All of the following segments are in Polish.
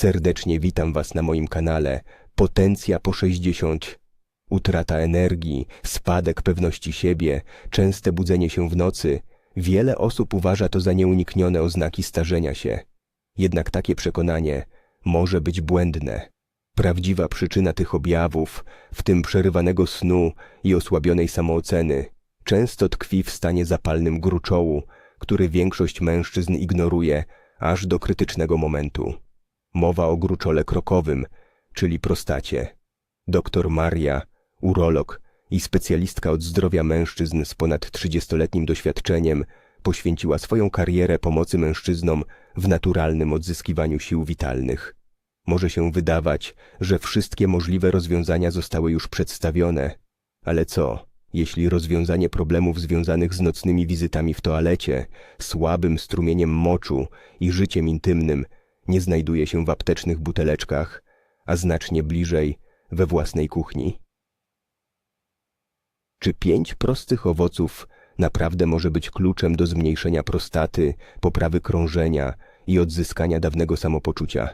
Serdecznie witam Was na moim kanale Potencja po 60. Utrata energii, spadek pewności siebie, częste budzenie się w nocy. Wiele osób uważa to za nieuniknione oznaki starzenia się. Jednak takie przekonanie może być błędne. Prawdziwa przyczyna tych objawów, w tym przerywanego snu i osłabionej samooceny, często tkwi w stanie zapalnym gruczołu, który większość mężczyzn ignoruje aż do krytycznego momentu. Mowa o gruczole krokowym, czyli prostacie. Doktor Maria, urolog i specjalistka od zdrowia mężczyzn z ponad 30-letnim doświadczeniem, poświęciła swoją karierę pomocy mężczyznom w naturalnym odzyskiwaniu sił witalnych. Może się wydawać, że wszystkie możliwe rozwiązania zostały już przedstawione, ale co, jeśli rozwiązanie problemów związanych z nocnymi wizytami w toalecie, słabym strumieniem moczu i życiem intymnym nie znajduje się w aptecznych buteleczkach, a znacznie bliżej we własnej kuchni? Czy pięć prostych owoców naprawdę może być kluczem do zmniejszenia prostaty, poprawy krążenia i odzyskania dawnego samopoczucia?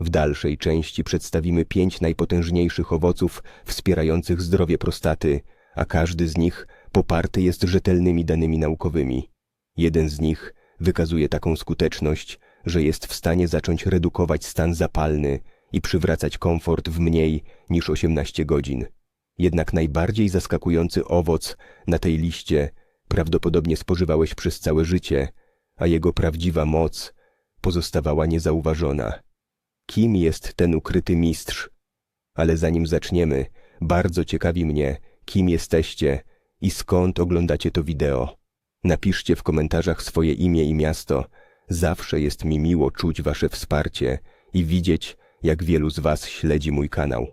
W dalszej części przedstawimy pięć najpotężniejszych owoców wspierających zdrowie prostaty, a każdy z nich poparty jest rzetelnymi danymi naukowymi. Jeden z nich wykazuje taką skuteczność, że jest w stanie zacząć redukować stan zapalny i przywracać komfort w mniej niż 18 godzin. Jednak najbardziej zaskakujący owoc na tej liście prawdopodobnie spożywałeś przez całe życie, a jego prawdziwa moc pozostawała niezauważona. Kim jest ten ukryty mistrz? Ale zanim zaczniemy, bardzo ciekawi mnie, kim jesteście i skąd oglądacie to wideo. Napiszcie w komentarzach swoje imię i miasto. Zawsze jest mi miło czuć wasze wsparcie i widzieć, jak wielu z was śledzi mój kanał.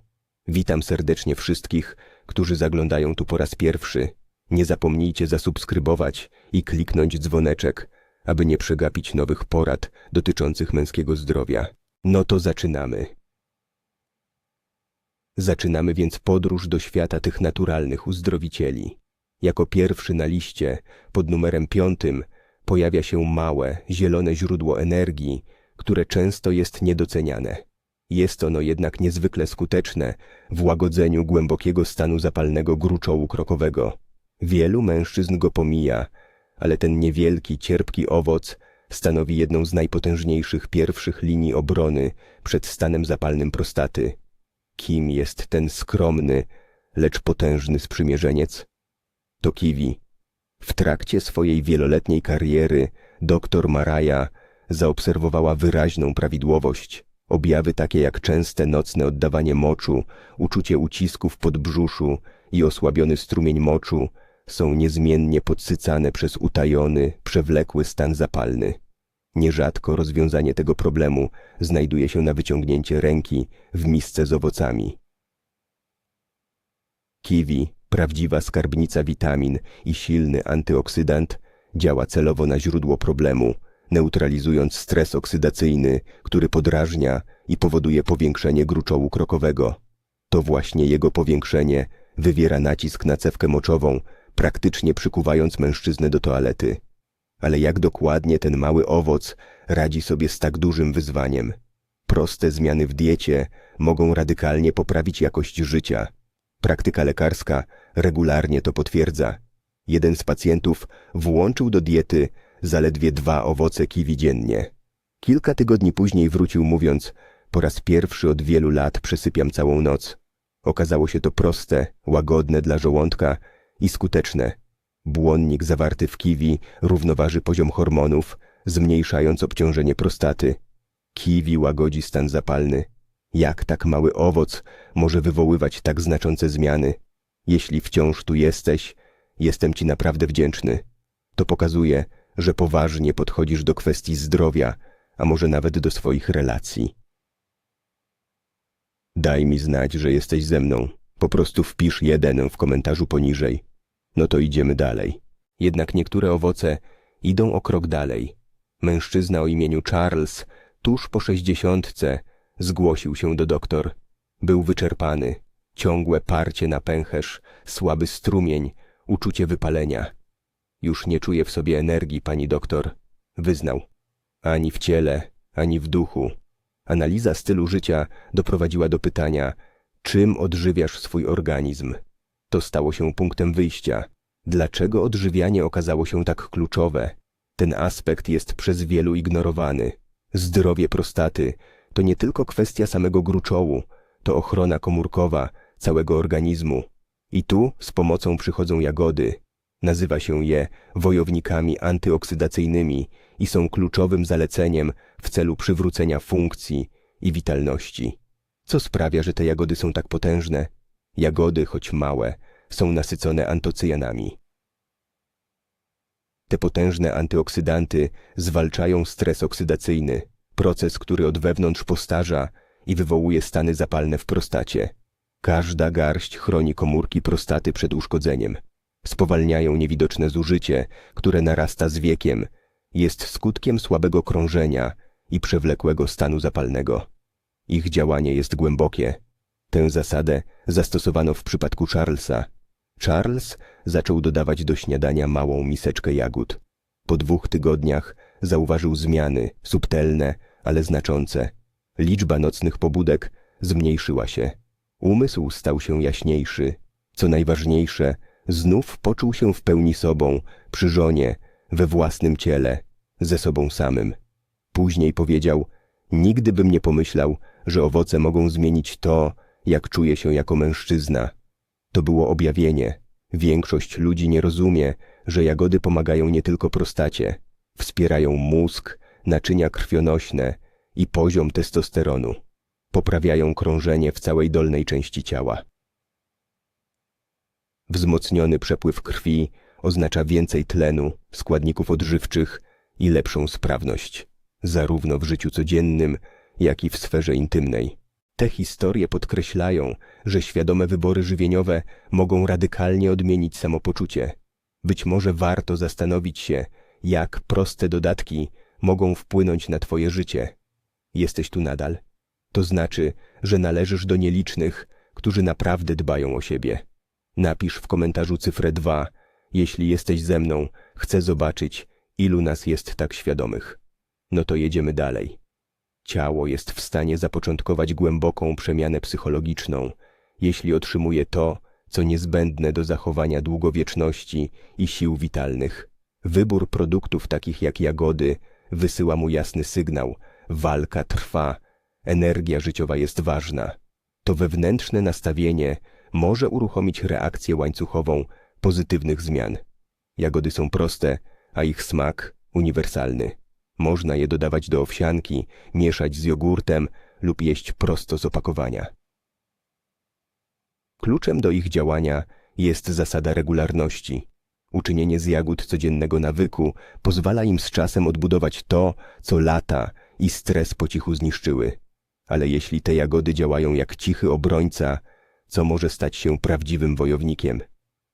Witam serdecznie wszystkich, którzy zaglądają tu po raz pierwszy. Nie zapomnijcie zasubskrybować i kliknąć dzwoneczek, aby nie przegapić nowych porad dotyczących męskiego zdrowia. No to zaczynamy. Zaczynamy więc podróż do świata tych naturalnych uzdrowicieli. Jako pierwszy na liście, pod numerem piątym, pojawia się małe, zielone źródło energii, które często jest niedoceniane. Jest ono jednak niezwykle skuteczne w łagodzeniu głębokiego stanu zapalnego gruczołu krokowego. Wielu mężczyzn go pomija, ale ten niewielki, cierpki owoc stanowi jedną z najpotężniejszych pierwszych linii obrony przed stanem zapalnym prostaty. Kim jest ten skromny, lecz potężny sprzymierzeniec? To Kiwi. W trakcie swojej wieloletniej kariery doktor Maraja zaobserwowała wyraźną prawidłowość. Objawy takie jak częste nocne oddawanie moczu, uczucie ucisku w podbrzuszu i osłabiony strumień moczu są niezmiennie podsycane przez utajony, przewlekły stan zapalny. Nierzadko rozwiązanie tego problemu znajduje się na wyciągnięcie ręki w misce z owocami. Kiwi, prawdziwa skarbnica witamin i silny antyoksydant, działa celowo na źródło problemu, neutralizując stres oksydacyjny, który podrażnia i powoduje powiększenie gruczołu krokowego. To właśnie jego powiększenie wywiera nacisk na cewkę moczową, praktycznie przykuwając mężczyznę do toalety. Ale jak dokładnie ten mały owoc radzi sobie z tak dużym wyzwaniem? Proste zmiany w diecie mogą radykalnie poprawić jakość życia. Praktyka lekarska regularnie to potwierdza. Jeden z pacjentów włączył do diety zaledwie dwa owoce kiwi dziennie. Kilka tygodni później wrócił mówiąc, po raz pierwszy od wielu lat przesypiam całą noc. Okazało się to proste, łagodne dla żołądka i skuteczne. Błonnik zawarty w kiwi równoważy poziom hormonów, zmniejszając obciążenie prostaty. Kiwi łagodzi stan zapalny. Jak tak mały owoc może wywoływać tak znaczące zmiany? Jeśli wciąż tu jesteś, jestem Ci naprawdę wdzięczny. To pokazuje, że poważnie podchodzisz do kwestii zdrowia, a może nawet do swoich relacji. Daj mi znać, że jesteś ze mną. Po prostu wpisz jeden w komentarzu poniżej. No to idziemy dalej. Jednak niektóre owoce idą o krok dalej. Mężczyzna o imieniu Charles, tuż po sześćdziesiątce, zgłosił się do doktor. Był wyczerpany. Ciągłe parcie na pęcherz, słaby strumień, uczucie wypalenia. Już nie czuję w sobie energii, pani doktor, wyznał. Ani w ciele, ani w duchu. Analiza stylu życia doprowadziła do pytania, czym odżywiasz swój organizm? To stało się punktem wyjścia. Dlaczego odżywianie okazało się tak kluczowe? Ten aspekt jest przez wielu ignorowany. Zdrowie prostaty to nie tylko kwestia samego gruczołu, to ochrona komórkowa całego organizmu. I tu z pomocą przychodzą jagody. Nazywa się je wojownikami antyoksydacyjnymi i są kluczowym zaleceniem w celu przywrócenia funkcji i witalności. Co sprawia, że te jagody są tak potężne? Jagody, choć małe, są nasycone antocyjanami. Te potężne antyoksydanty zwalczają stres oksydacyjny, proces, który od wewnątrz postarza i wywołuje stany zapalne w prostacie. Każda garść chroni komórki prostaty przed uszkodzeniem. Spowalniają niewidoczne zużycie, które narasta z wiekiem, jest skutkiem słabego krążenia i przewlekłego stanu zapalnego. Ich działanie jest głębokie. Tę zasadę zastosowano w przypadku Charlesa. Charles zaczął dodawać do śniadania małą miseczkę jagód. Po dwóch tygodniach zauważył zmiany, subtelne, ale znaczące. Liczba nocnych pobudek zmniejszyła się. Umysł stał się jaśniejszy. Co najważniejsze, znów poczuł się w pełni sobą, przy żonie, we własnym ciele, ze sobą samym. Później powiedział, nigdy bym nie pomyślał, że owoce mogą zmienić to, jak czuję się jako mężczyzna. To było objawienie. Większość ludzi nie rozumie, że jagody pomagają nie tylko prostacie, wspierają mózg, naczynia krwionośne i poziom testosteronu. Poprawiają krążenie w całej dolnej części ciała. Wzmocniony przepływ krwi oznacza więcej tlenu, składników odżywczych i lepszą sprawność, zarówno w życiu codziennym, jak i w sferze intymnej. Te historie podkreślają, że świadome wybory żywieniowe mogą radykalnie odmienić samopoczucie. Być może warto zastanowić się, jak proste dodatki mogą wpłynąć na Twoje życie. Jesteś tu nadal. To znaczy, że należysz do nielicznych, którzy naprawdę dbają o siebie. Napisz w komentarzu cyfrę 2, jeśli jesteś ze mną, chcę zobaczyć, ilu nas jest tak świadomych. No to jedziemy dalej. Ciało jest w stanie zapoczątkować głęboką przemianę psychologiczną, jeśli otrzymuje to, co niezbędne do zachowania długowieczności i sił witalnych. Wybór produktów takich jak jagody wysyła mu jasny sygnał: walka trwa, energia życiowa jest ważna. To wewnętrzne nastawienie może uruchomić reakcję łańcuchową pozytywnych zmian. Jagody są proste, a ich smak uniwersalny. Można je dodawać do owsianki, mieszać z jogurtem lub jeść prosto z opakowania. Kluczem do ich działania jest zasada regularności. Uczynienie z jagód codziennego nawyku pozwala im z czasem odbudować to, co lata i stres po cichu zniszczyły. Ale jeśli te jagody działają jak cichy obrońca, co może stać się prawdziwym wojownikiem?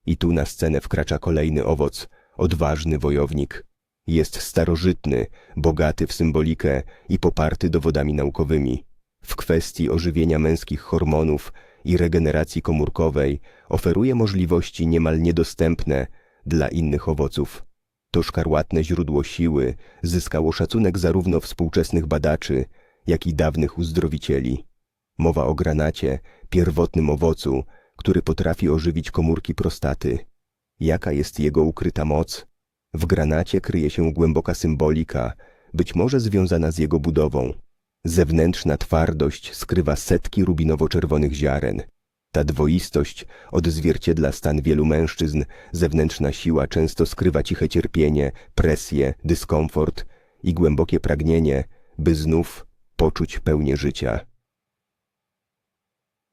I tu na scenę wkracza kolejny owoc, odważny wojownik. Jest starożytny, bogaty w symbolikę i poparty dowodami naukowymi. W kwestii ożywienia męskich hormonów i regeneracji komórkowej oferuje możliwości niemal niedostępne dla innych owoców. To szkarłatne źródło siły zyskało szacunek zarówno współczesnych badaczy, jak i dawnych uzdrowicieli. Mowa o granacie, pierwotnym owocu, który potrafi ożywić komórki prostaty. Jaka jest jego ukryta moc? W granacie kryje się głęboka symbolika, być może związana z jego budową. Zewnętrzna twardość skrywa setki rubinowo-czerwonych ziaren. Ta dwoistość odzwierciedla stan wielu mężczyzn, zewnętrzna siła często skrywa ciche cierpienie, presję, dyskomfort i głębokie pragnienie, by znów poczuć pełnię życia.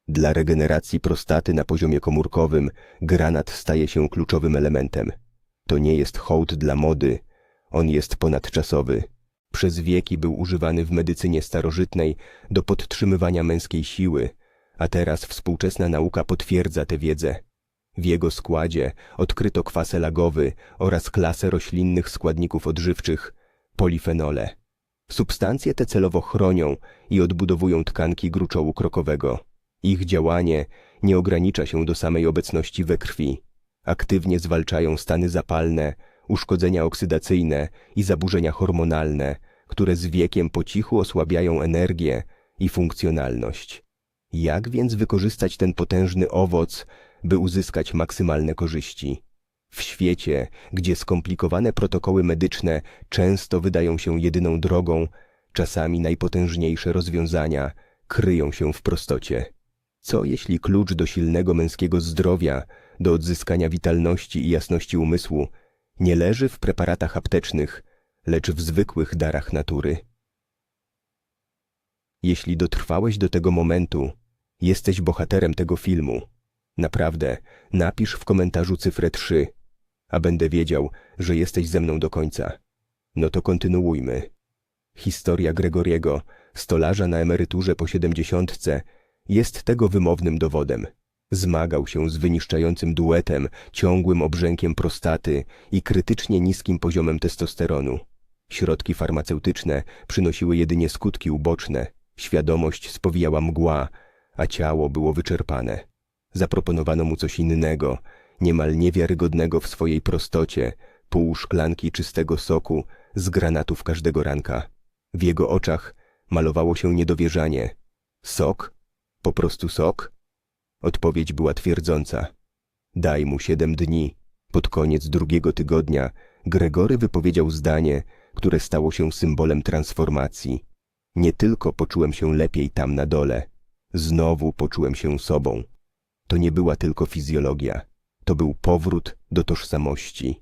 Dla regeneracji prostaty na poziomie komórkowym granat staje się kluczowym elementem. To nie jest hołd dla mody, on jest ponadczasowy. Przez wieki był używany w medycynie starożytnej do podtrzymywania męskiej siły, a teraz współczesna nauka potwierdza tę wiedzę. W jego składzie odkryto kwas elagowy oraz klasę roślinnych składników odżywczych, polifenole. Substancje te celowo chronią i odbudowują tkanki gruczołu krokowego. Ich działanie nie ogranicza się do samej obecności we krwi. Aktywnie zwalczają stany zapalne, uszkodzenia oksydacyjne i zaburzenia hormonalne, które z wiekiem po cichu osłabiają energię i funkcjonalność. Jak więc wykorzystać ten potężny owoc, by uzyskać maksymalne korzyści? W świecie, gdzie skomplikowane protokoły medyczne często wydają się jedyną drogą, czasami najpotężniejsze rozwiązania kryją się w prostocie. Co jeśli klucz do silnego męskiego zdrowia, do odzyskania witalności i jasności umysłu nie leży w preparatach aptecznych, lecz w zwykłych darach natury? Jeśli dotrwałeś do tego momentu, jesteś bohaterem tego filmu. Naprawdę, napisz w komentarzu cyfrę 3, a będę wiedział, że jesteś ze mną do końca. No to kontynuujmy. Historia Gregoriego, stolarza na emeryturze po siedemdziesiątce, jest tego wymownym dowodem. Zmagał się z wyniszczającym duetem, ciągłym obrzękiem prostaty i krytycznie niskim poziomem testosteronu. Środki farmaceutyczne przynosiły jedynie skutki uboczne, świadomość spowijała mgła, a ciało było wyczerpane. Zaproponowano mu coś innego, niemal niewiarygodnego w swojej prostocie, pół szklanki czystego soku z granatów każdego ranka. W jego oczach malowało się niedowierzanie. Sok? Po prostu sok? Odpowiedź była twierdząca. Daj mu siedem dni. Pod koniec drugiego tygodnia Gregory wypowiedział zdanie, które stało się symbolem transformacji. Nie tylko poczułem się lepiej tam na dole, znowu poczułem się sobą. To nie była tylko fizjologia, to był powrót do tożsamości.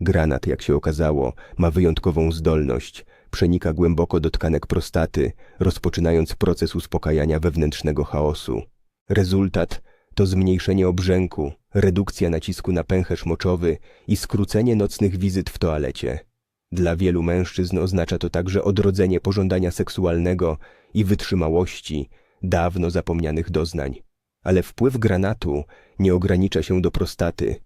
Granat, jak się okazało, ma wyjątkową zdolność. Przenika głęboko do tkanek prostaty, rozpoczynając proces uspokajania wewnętrznego chaosu. Rezultat to zmniejszenie obrzęku, redukcja nacisku na pęcherz moczowy i skrócenie nocnych wizyt w toalecie. Dla wielu mężczyzn oznacza to także odrodzenie pożądania seksualnego i wytrzymałości dawno zapomnianych doznań. Ale wpływ granatu nie ogranicza się do prostaty.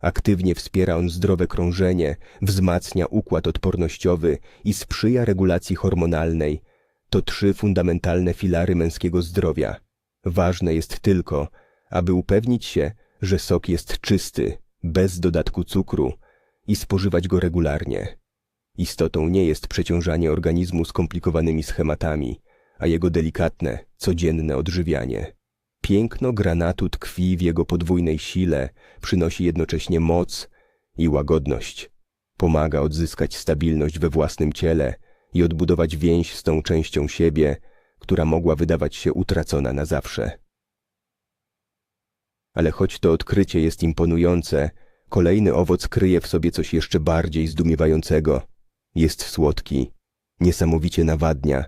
Aktywnie wspiera on zdrowe krążenie, wzmacnia układ odpornościowy i sprzyja regulacji hormonalnej. To trzy fundamentalne filary męskiego zdrowia. Ważne jest tylko, aby upewnić się, że sok jest czysty, bez dodatku cukru i spożywać go regularnie. Istotą nie jest przeciążanie organizmu skomplikowanymi schematami, a jego delikatne, codzienne odżywianie. Piękno granatu tkwi w jego podwójnej sile, przynosi jednocześnie moc i łagodność. Pomaga odzyskać stabilność we własnym ciele i odbudować więź z tą częścią siebie, która mogła wydawać się utracona na zawsze. Ale choć to odkrycie jest imponujące, kolejny owoc kryje w sobie coś jeszcze bardziej zdumiewającego. Jest słodki, niesamowicie nawadnia,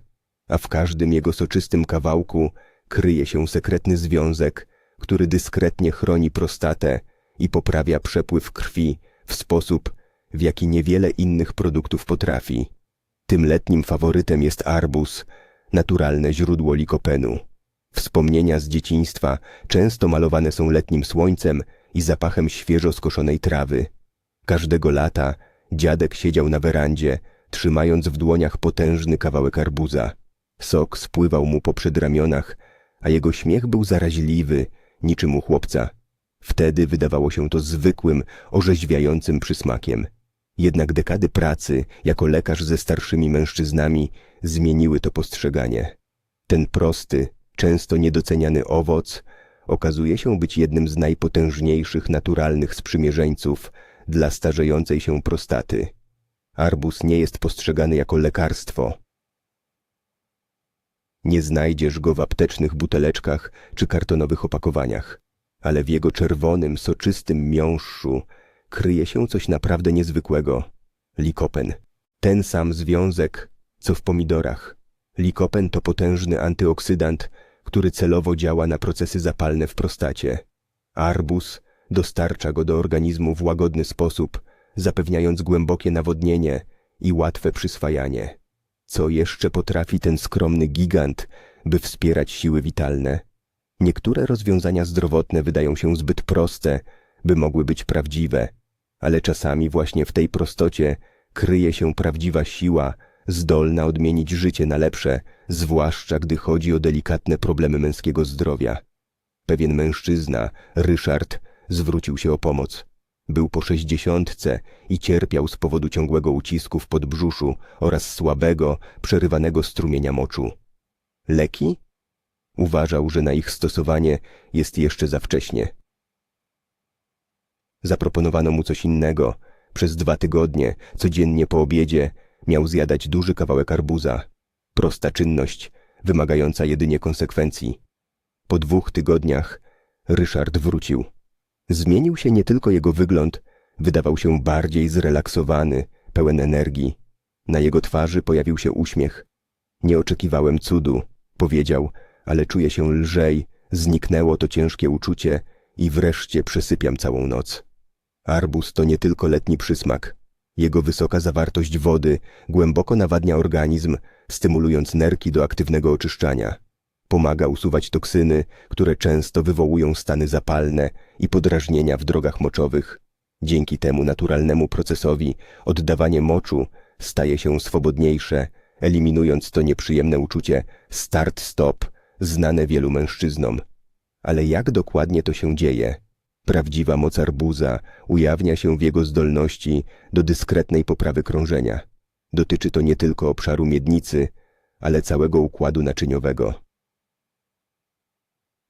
a w każdym jego soczystym kawałku kryje się sekretny związek, który dyskretnie chroni prostatę i poprawia przepływ krwi w sposób, w jaki niewiele innych produktów potrafi. Tym letnim faworytem jest arbuz, naturalne źródło likopenu. Wspomnienia z dzieciństwa często malowane są letnim słońcem i zapachem świeżo skoszonej trawy. Każdego lata dziadek siedział na werandzie, trzymając w dłoniach potężny kawałek arbuza. Sok spływał mu po przedramionach, a jego śmiech był zaraźliwy, niczym u chłopca. Wtedy wydawało się to zwykłym, orzeźwiającym przysmakiem. Jednak dekady pracy jako lekarz ze starszymi mężczyznami zmieniły to postrzeganie. Ten prosty, często niedoceniany owoc okazuje się być jednym z najpotężniejszych naturalnych sprzymierzeńców dla starzejącej się prostaty. Arbus nie jest postrzegany jako lekarstwo. Nie znajdziesz go w aptecznych buteleczkach czy kartonowych opakowaniach, ale w jego czerwonym, soczystym miąższu kryje się coś naprawdę niezwykłego. Likopen. Ten sam związek, co w pomidorach. Likopen to potężny antyoksydant, który celowo działa na procesy zapalne w prostacie. Arbus dostarcza go do organizmu w łagodny sposób, zapewniając głębokie nawodnienie i łatwe przyswajanie. Co jeszcze potrafi ten skromny gigant, by wspierać siły witalne? Niektóre rozwiązania zdrowotne wydają się zbyt proste, by mogły być prawdziwe, ale czasami właśnie w tej prostocie kryje się prawdziwa siła, zdolna odmienić życie na lepsze, zwłaszcza gdy chodzi o delikatne problemy męskiego zdrowia. Pewien mężczyzna, Ryszard, zwrócił się o pomoc. Był po sześćdziesiątce i cierpiał z powodu ciągłego ucisku w podbrzuszu oraz słabego, przerywanego strumienia moczu. Leki? Uważał, że na ich stosowanie jest jeszcze za wcześnie. Zaproponowano mu coś innego. Przez dwa tygodnie, codziennie po obiedzie, miał zjadać duży kawałek arbuza. Prosta czynność, wymagająca jedynie konsekwencji. Po dwóch tygodniach Ryszard wrócił. Zmienił się nie tylko jego wygląd, wydawał się bardziej zrelaksowany, pełen energii. Na jego twarzy pojawił się uśmiech. Nie oczekiwałem cudu, powiedział, ale czuję się lżej, zniknęło to ciężkie uczucie i wreszcie przesypiam całą noc. Arbuz to nie tylko letni przysmak. Jego wysoka zawartość wody głęboko nawadnia organizm, stymulując nerki do aktywnego oczyszczania. Pomaga usuwać toksyny, które często wywołują stany zapalne i podrażnienia w drogach moczowych. Dzięki temu naturalnemu procesowi oddawanie moczu staje się swobodniejsze, eliminując to nieprzyjemne uczucie start-stop, znane wielu mężczyznom. Ale jak dokładnie to się dzieje? Prawdziwa moc arbuza ujawnia się w jego zdolności do dyskretnej poprawy krążenia. Dotyczy to nie tylko obszaru miednicy, ale całego układu naczyniowego.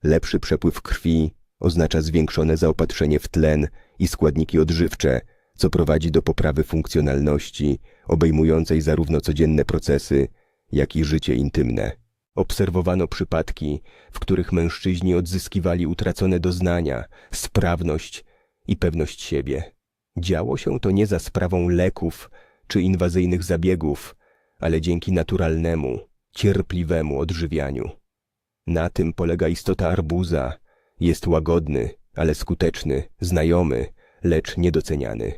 Lepszy przepływ krwi oznacza zwiększone zaopatrzenie w tlen i składniki odżywcze, co prowadzi do poprawy funkcjonalności, obejmującej zarówno codzienne procesy, jak i życie intymne. Obserwowano przypadki, w których mężczyźni odzyskiwali utracone doznania, sprawność i pewność siebie. Działo się to nie za sprawą leków czy inwazyjnych zabiegów, ale dzięki naturalnemu, cierpliwemu odżywianiu. Na tym polega istota arbuza. Jest łagodny, ale skuteczny, znajomy, lecz niedoceniany.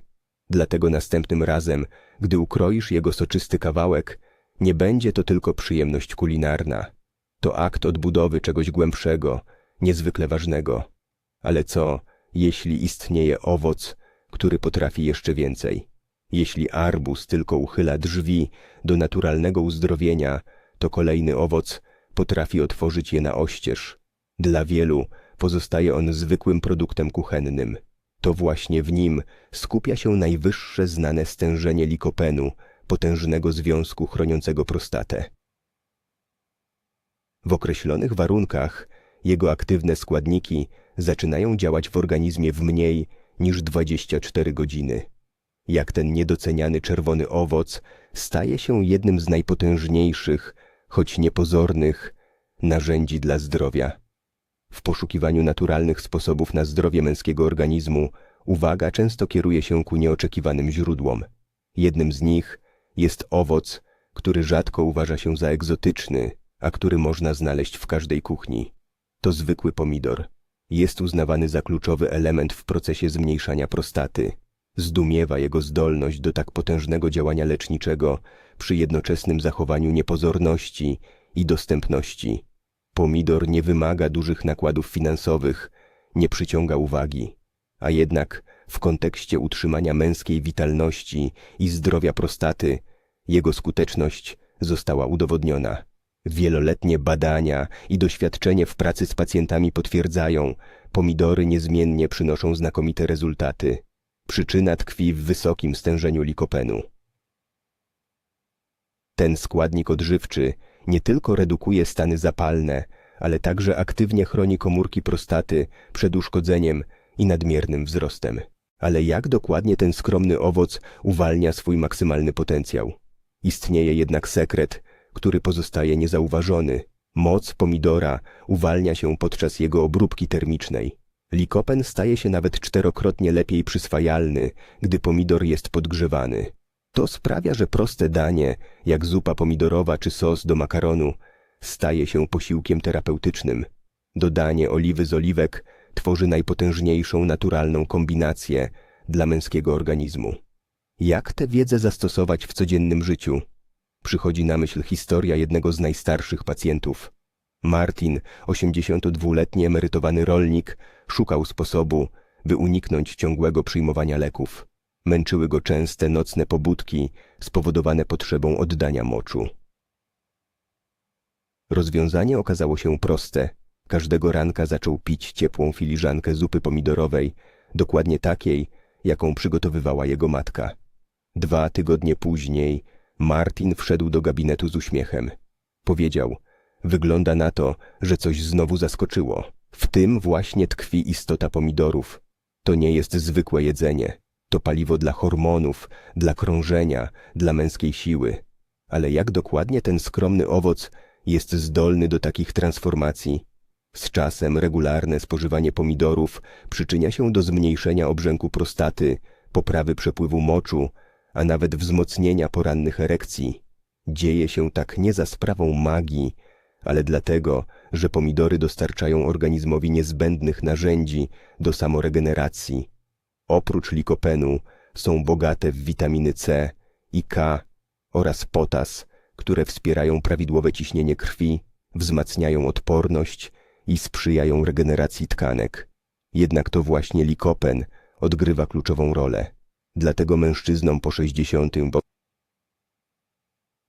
Dlatego następnym razem, gdy ukroisz jego soczysty kawałek, nie będzie to tylko przyjemność kulinarna. To akt odbudowy czegoś głębszego, niezwykle ważnego. Ale co, jeśli istnieje owoc, który potrafi jeszcze więcej? Jeśli arbuz tylko uchyla drzwi do naturalnego uzdrowienia, to kolejny owoc potrafi otworzyć je na oścież. Dla wielu pozostaje on zwykłym produktem kuchennym. To właśnie w nim skupia się najwyższe znane stężenie likopenu, potężnego związku chroniącego prostatę. W określonych warunkach jego aktywne składniki zaczynają działać w organizmie w mniej niż 24 godziny. Jak ten niedoceniany czerwony owoc staje się jednym z najpotężniejszych, choć niepozornych, narzędzi dla zdrowia. W poszukiwaniu naturalnych sposobów na zdrowie męskiego organizmu uwaga często kieruje się ku nieoczekiwanym źródłom. Jednym z nich jest owoc, który rzadko uważa się za egzotyczny, a który można znaleźć w każdej kuchni. To zwykły pomidor. Jest uznawany za kluczowy element w procesie zmniejszania prostaty. Zdumiewa jego zdolność do tak potężnego działania leczniczego przy jednoczesnym zachowaniu niepozorności i dostępności. Pomidor nie wymaga dużych nakładów finansowych, nie przyciąga uwagi, a jednak w kontekście utrzymania męskiej witalności i zdrowia prostaty jego skuteczność została udowodniona. Wieloletnie badania i doświadczenie w pracy z pacjentami potwierdzają, pomidory niezmiennie przynoszą znakomite rezultaty. Przyczyna tkwi w wysokim stężeniu likopenu. Ten składnik odżywczy nie tylko redukuje stany zapalne, ale także aktywnie chroni komórki prostaty przed uszkodzeniem i nadmiernym wzrostem. Ale jak dokładnie ten skromny owoc uwalnia swój maksymalny potencjał? Istnieje jednak sekret, który pozostaje niezauważony. Moc pomidora uwalnia się podczas jego obróbki termicznej. Likopen staje się nawet czterokrotnie lepiej przyswajalny, gdy pomidor jest podgrzewany. To sprawia, że proste danie, jak zupa pomidorowa czy sos do makaronu, staje się posiłkiem terapeutycznym. Dodanie oliwy z oliwek tworzy najpotężniejszą naturalną kombinację dla męskiego organizmu. Jak tę wiedzę zastosować w codziennym życiu? Przychodzi na myśl historia jednego z najstarszych pacjentów. Martin, 82-letni emerytowany rolnik, szukał sposobu, by uniknąć ciągłego przyjmowania leków. Męczyły go częste nocne pobudki spowodowane potrzebą oddania moczu. Rozwiązanie okazało się proste. Każdego ranka zaczął pić ciepłą filiżankę zupy pomidorowej, dokładnie takiej, jaką przygotowywała jego matka. Dwa tygodnie później Martin wszedł do gabinetu z uśmiechem. Powiedział, wygląda na to, że coś znowu zaskoczyło. W tym właśnie tkwi istota pomidorów. To nie jest zwykłe jedzenie. To paliwo dla hormonów, dla krążenia, dla męskiej siły. Ale jak dokładnie ten skromny owoc jest zdolny do takich transformacji? Z czasem regularne spożywanie pomidorów przyczynia się do zmniejszenia obrzęku prostaty, poprawy przepływu moczu, a nawet wzmocnienia porannych erekcji. Dzieje się tak nie za sprawą magii, ale dlatego, że pomidory dostarczają organizmowi niezbędnych narzędzi do samoregeneracji. Oprócz likopenu są bogate w witaminy C i K oraz potas, które wspierają prawidłowe ciśnienie krwi, wzmacniają odporność i sprzyjają regeneracji tkanek. Jednak to właśnie likopen odgrywa kluczową rolę. Dlatego mężczyznom po 60 bo-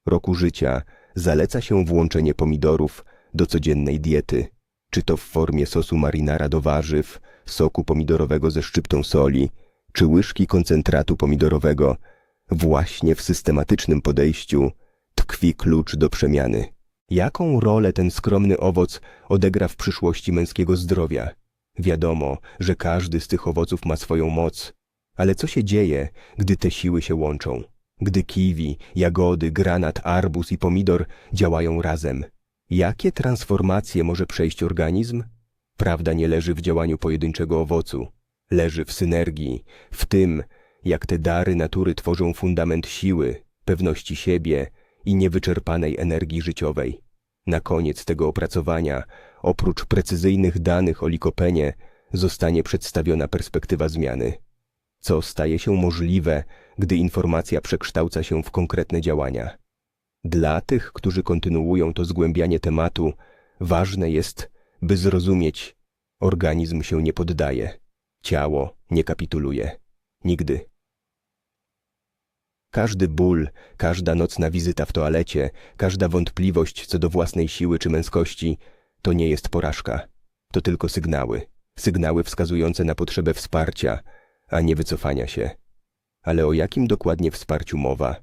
roku życia zaleca się włączenie pomidorów do codziennej diety, czy to w formie sosu marinara do warzyw, soku pomidorowego ze szczyptą soli, czy łyżki koncentratu pomidorowego. Właśnie w systematycznym podejściu tkwi klucz do przemiany. Jaką rolę ten skromny owoc odegra w przyszłości męskiego zdrowia? Wiadomo, że każdy z tych owoców ma swoją moc, ale co się dzieje, gdy te siły się łączą? Gdy kiwi, jagody, granat, arbuz i pomidor działają razem? Jakie transformacje może przejść organizm? Prawda nie leży w działaniu pojedynczego owocu. Leży w synergii, w tym, jak te dary natury tworzą fundament siły, pewności siebie i niewyczerpanej energii życiowej. Na koniec tego opracowania, oprócz precyzyjnych danych o likopenie, zostanie przedstawiona perspektywa zmiany. Co staje się możliwe, gdy informacja przekształca się w konkretne działania. Dla tych, którzy kontynuują to zgłębianie tematu, ważne jest, by zrozumieć, organizm się nie poddaje, ciało nie kapituluje. Nigdy. Każdy ból, każda nocna wizyta w toalecie, każda wątpliwość co do własnej siły czy męskości to nie jest porażka. To tylko sygnały. Sygnały wskazujące na potrzebę wsparcia, a nie wycofania się. Ale o jakim dokładnie wsparciu mowa?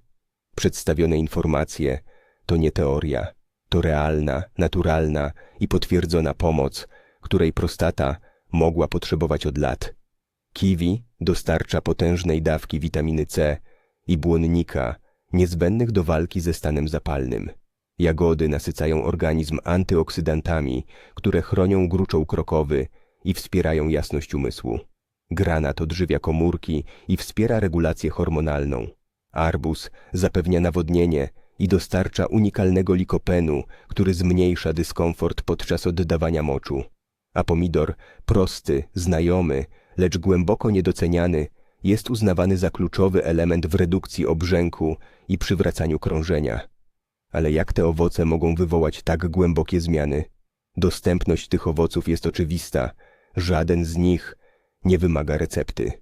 Przedstawione informacje to nie teoria, to realna, naturalna i potwierdzona pomoc, której prostata mogła potrzebować od lat. Kiwi dostarcza potężnej dawki witaminy C i błonnika, niezbędnych do walki ze stanem zapalnym. Jagody nasycają organizm antyoksydantami, które chronią gruczoł krokowy i wspierają jasność umysłu. Granat odżywia komórki i wspiera regulację hormonalną. Arbuz zapewnia nawodnienie i dostarcza unikalnego likopenu, który zmniejsza dyskomfort podczas oddawania moczu. A pomidor, prosty, znajomy, lecz głęboko niedoceniany, jest uznawany za kluczowy element w redukcji obrzęku i przywracaniu krążenia. Ale jak te owoce mogą wywołać tak głębokie zmiany? Dostępność tych owoców jest oczywista. Żaden z nich nie wymaga recepty.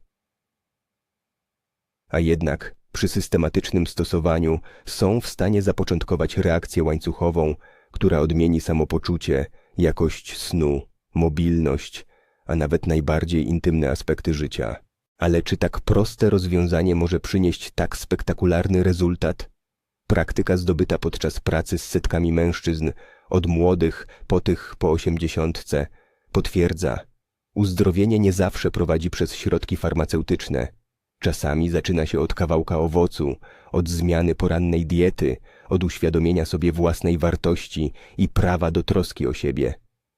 A jednak przy systematycznym stosowaniu są w stanie zapoczątkować reakcję łańcuchową, która odmieni samopoczucie, jakość snu, mobilność, a nawet najbardziej intymne aspekty życia. Ale czy tak proste rozwiązanie może przynieść tak spektakularny rezultat? Praktyka zdobyta podczas pracy z setkami mężczyzn, od młodych po tych po osiemdziesiątce, potwierdza, uzdrowienie nie zawsze prowadzi przez środki farmaceutyczne. Czasami zaczyna się od kawałka owocu, od zmiany porannej diety, od uświadomienia sobie własnej wartości i prawa do troski o siebie.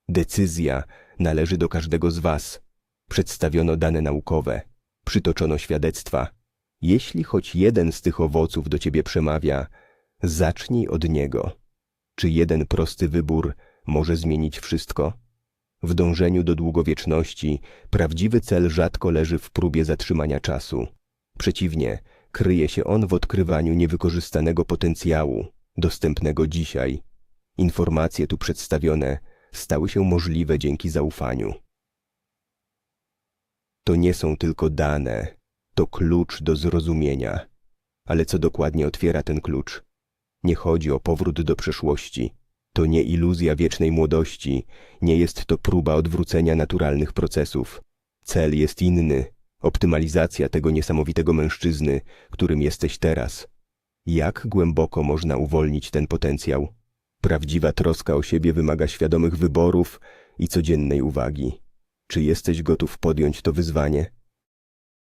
Decyzja należy do każdego z Was. Przedstawiono dane naukowe, przytoczono świadectwa. Jeśli choć jeden z tych owoców do Ciebie przemawia, zacznij od niego. Czy jeden prosty wybór może zmienić wszystko? W dążeniu do długowieczności prawdziwy cel rzadko leży w próbie zatrzymania czasu. Przeciwnie, kryje się on w odkrywaniu niewykorzystanego potencjału, dostępnego dzisiaj. Informacje tu przedstawione stały się możliwe dzięki zaufaniu. To nie są tylko dane, to klucz do zrozumienia. Ale co dokładnie otwiera ten klucz? Nie chodzi o powrót do przeszłości. To nie iluzja wiecznej młodości, nie jest to próba odwrócenia naturalnych procesów. Cel jest inny, Optymalizacja tego niesamowitego mężczyzny, którym jesteś teraz. Jak głęboko można uwolnić ten potencjał? Prawdziwa troska o siebie wymaga świadomych wyborów i codziennej uwagi. Czy jesteś gotów podjąć to wyzwanie?